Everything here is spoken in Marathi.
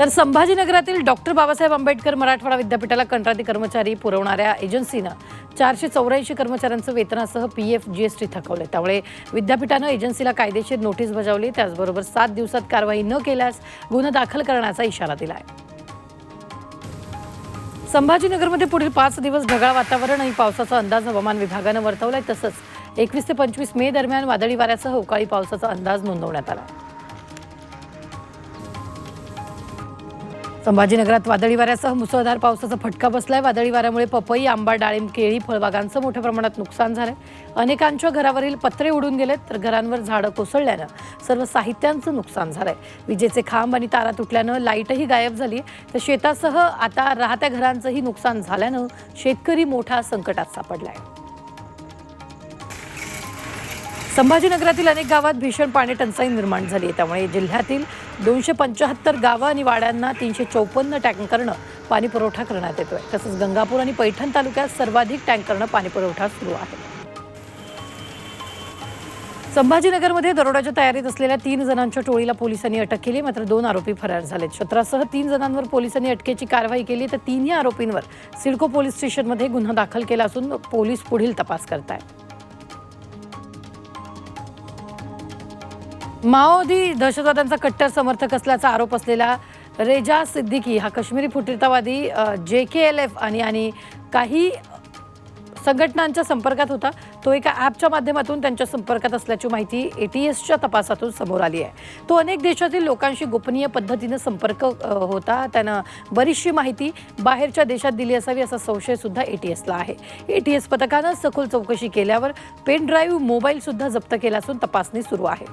तर संभाजीनगरातील डॉक्टर बाबासाहेब आंबेडकर मराठवाडा विद्यापीठाला कंत्राटी कर्मचारी पुरवणाऱ्या एजन्सीनं चारशे चौऱ्याऐंशी कर्मचाऱ्यांचं वेतनासह P F G S T थकवले त्यामुळे विद्यापीठानं एजन्सीला कायदेशीर नोटीस बजावली. त्याचबरोबर सात दिवसात कारवाई न केल्यास गुन्हा दाखल करण्याचा इशारा दिला आहे संभाजीनगरमध्ये पुढील पाच दिवस ढगाळ वातावरण आणि पावसाचा अंदाज हवामान विभागानं वर्तवलाय. तसंच एकवीस ते पंचवीस मे दरम्यान वादळी वाऱ्यासह अवकाळी पावसाचा अंदाज नोंदवण्यात आला. संभाजीनगरात वादळी वाऱ्यासह मुसळधार पावसाचा फटका बसलाय. वादळी वाऱ्यामुळे पपई आंबा डाळिंब केळी फळबागांचं मोठ्या प्रमाणात नुकसान झालंय. अनेकांच्या घरावरील पत्रे उडून गेलेत तर घरांवर झाडं कोसळल्यानं सर्व साहित्यांचं नुकसान झालंय. विजेचे खांब आणि तारा तुटल्यानं लाईटही गायब झाली तर शेतासह आता राहत्या घरांचंही नुकसान झाल्यानं शेतकरी मोठा संकटात सापडलाय. संभाजीनगरातील अनेक गावात भीषण पाणी टंचाई निर्माण झाली आहे. त्यामुळे जिल्ह्यातील दोनशे पंच्याहत्तर गावं आणि वाड्यांना तीनशे चौपन्न टँकरनं पाणी पुरवठा करण्यात येतोय. तसंच गंगापूर आणि पैठण तालुक्यात सर्वाधिक टँकरनं पाणी पुरवठा सुरू आहे. संभाजीनगरमध्ये दरोड्याच्या तयारीत असलेल्या तीन जणांच्या टोळीला पोलिसांनी अटक केली मात्र दोन आरोपी फरार झालेत. क्षेत्रासह तीन जणांवर पोलिसांनी अटकेची कारवाई केली तर तिन्ही आरोपींवर सिडको पोलीस स्टेशनमध्ये गुन्हा दाखल केला असून पोलीस पुढील तपास करत आहेत माओवादी दहशतवाद्यांचा कट्टर समर्थक असल्याचा आरोप असलेला रेजा सिद्दीकी हा काश्मीरी फुटीरतावादी जे के एल एफ आणि आणि काही संघटनांच्या संपर्कात होता. तो एका ॲपच्या माध्यमातून त्यांच्या संपर्कात असल्याची माहिती ए टी एसच्या तपासातून समोर आली आहे. तो अनेक देशातील लोकांशी गोपनीय पद्धतीनं संपर्क होता. त्यानं बरीचशी माहिती बाहेरच्या देशात दिली असावी असा संशयसुद्धा ए टी एसला आहे. ए टी एस पथकानं सखोल चौकशी केल्यावर पेन ड्राईव्ह मोबाईलसुद्धा जप्त केला असून तपासणी सुरू आहे.